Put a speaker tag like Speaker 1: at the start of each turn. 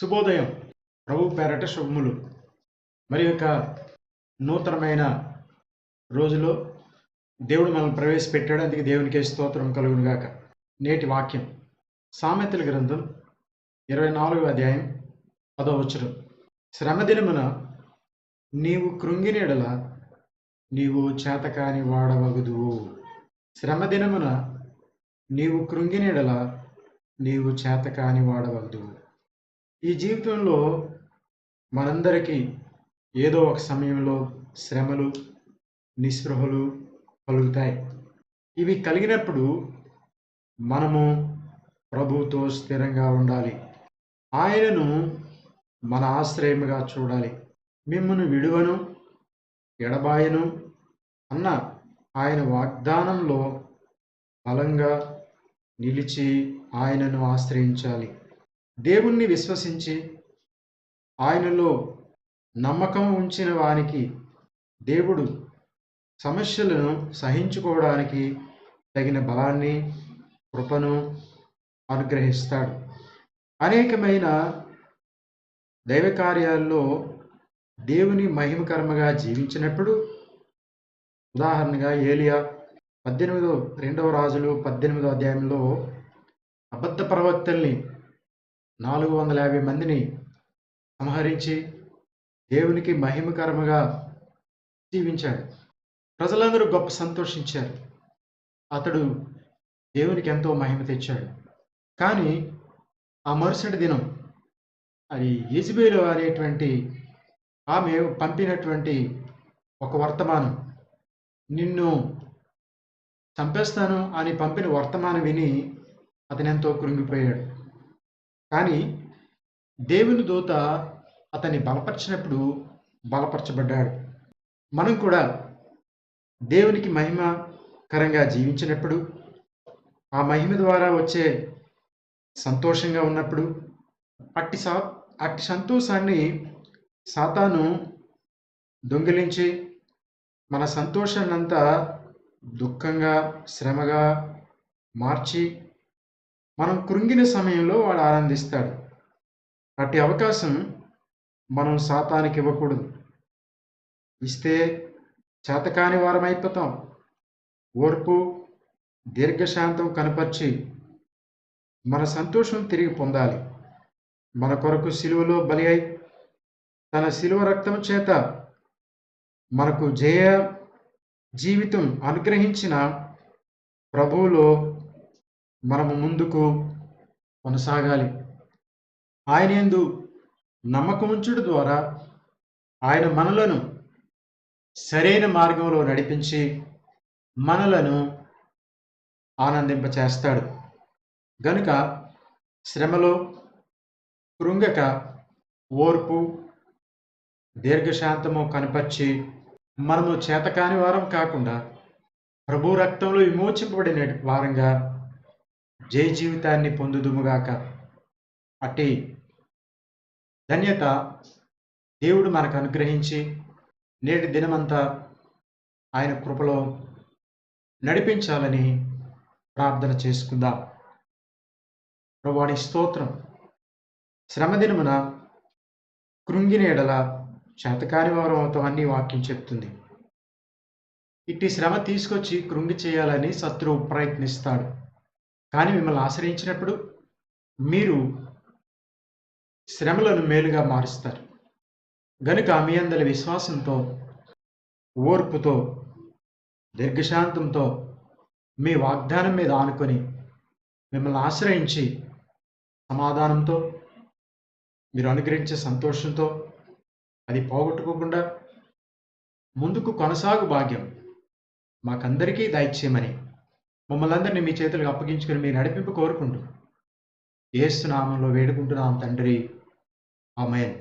Speaker 1: శుభోదయం. ప్రభు పేరట శుభములు. మరి యొక్క నూతనమైన రోజులో దేవుడు మనల్ని ప్రవేశపెట్టాడు. అందుకే దేవునికి స్తోత్రం కలుగునుగాక నేటి వాక్యం. సామెతల గ్రంథం ఇరవై నాలుగవ అధ్యాయం పదో వచనం. శ్రమదినమున నీవు కృంగినెడల నీవు చేతకాని వాడవగదు శ్రమదినమున నీవు కృంగినెడల నీవు చేతకాని వాడవగదు ఈ జీవితంలో మనందరికీ ఏదో ఒక సమయంలో శ్రమలు నిస్పృహలు కలుగుతాయి. ఇవి కలిగినప్పుడు మనము ప్రభుతో స్థిరంగా ఉండాలి. ఆయనను మన ఆశ్రయముగా చూడాలి. మిమ్మల్ని విడువను ఎడబాయను అన్న ఆయన వాగ్దానంలో బలంగా నిలిచి ఆయనను ఆశ్రయించాలి. దేవుణ్ణి విశ్వసించి ఆయనలో నమ్మకం ఉంచిన వానికి దేవుడు సమస్యలను సహించుకోవడానికి తగిన బలాన్ని కృపను అనుగ్రహిస్తాడు. అనేకమైన దైవ కార్యాల్లో దేవుని మహిమకర్మగా జీవించినప్పుడు ఉదాహరణగా ఏలియా పద్దెనిమిదో రెండవ రాజులు పద్దెనిమిదో అధ్యాయంలో అబద్ధ ప్రవక్తల్ని నాలుగు వందల యాభై మందిని సంహరించి దేవునికి మహిమకరముగా జీవించాడు. ప్రజలందరూ గొప్ప సంతోషించారు. అతడు దేవునికి ఎంతో మహిమ తెచ్చాడు. కానీ ఆ మరుసటి దినం అది ఈజిబేలు అనేటువంటి ఆమె పంపినటువంటి ఒక వర్తమానం. నిన్ను చంపేస్తాను అని పంపిన వర్తమానం విని అతను ఎంతో కృంగిపోయాడు. కానీ దేవుని దూత అతన్ని బలపరిచినప్పుడు బలపరచబడ్డాడు. మనం కూడా దేవునికి మహిమకరంగా జీవించినప్పుడు ఆ మహిమ ద్వారా వచ్చే సంతోషంగా ఉన్నప్పుడు అట్టి సా అట్టి సంతోషాన్ని సాతాను దొంగిలించి మన సంతోషాన్నంతా దుఃఖంగా శ్రమగా మార్చి మనం కృంగిన సమయంలో వాడు ఆనందిస్తాడు. అట్టి అవకాశం మనం సాతానికి ఇవ్వకూడదు. ఇస్తే చేతకాని వారం అయిపోతాం ఓర్పు దీర్ఘశాంతం కనపరిచి మన సంతోషం తిరిగి పొందాలి. మన కొరకు సిలువలో బలి అయి తన సిలువ రక్తం చేత మనకు జయ జీవితం అనుగ్రహించిన ప్రభువులో మనము ముందుకు కొనసాగాలి. ఆయన ఎందు నమ్మకముంచుడు ద్వారా ఆయన మనలను సరైన మార్గంలో నడిపించి మనలను ఆనందింపచేస్తాడు. గనుక శ్రమలో కృంగక ఓర్పు దీర్ఘశాంతము కనపరిచి మనము చేతకాని వారం కాకుండా ప్రభు రక్తంలో విమోచింపబడిన వారంగా జయ జీవితాన్ని పొందుదుముగాక అట్టి ధన్యత దేవుడు మనకు అనుగ్రహించి నేటి దినమంతా ఆయన కృపలో నడిపించాలని ప్రార్థన చేసుకుందాం. ప్రభువాడి స్తోత్రం. శ్రమదినమున కృంగినేడల చేతకాని వారం వాక్యం చెప్తుంది. ఇట్టి శ్రమ తీసుకొచ్చి కృంగి చేయాలని శత్రువు ప్రయత్నిస్తాడు. కానీ మిమ్మల్ని ఆశ్రయించినప్పుడు మీరు శ్రమలను మేలుగా మారుస్తారు. గనుక మీ అందరి విశ్వాసంతో ఓర్పుతో దీర్ఘశాంతంతో మీ వాగ్దానం మీద ఆనుకొని మిమ్మల్ని ఆశ్రయించి సమాధానంతో మీరు అనుగ్రహించే సంతోషంతో అది పోగొట్టుకోకుండా ముందుకు కొనసాగు భాగ్యం మాకందరికీ దయచేయమని మమ్మల్ని అందరినీ మీ చేతులకు అప్పగించుకొని మీ నడిపింపు కోరుకుంటూ ఏసునామంలో వేడుకుంటున్నాం తండ్రి. ఆమెన్.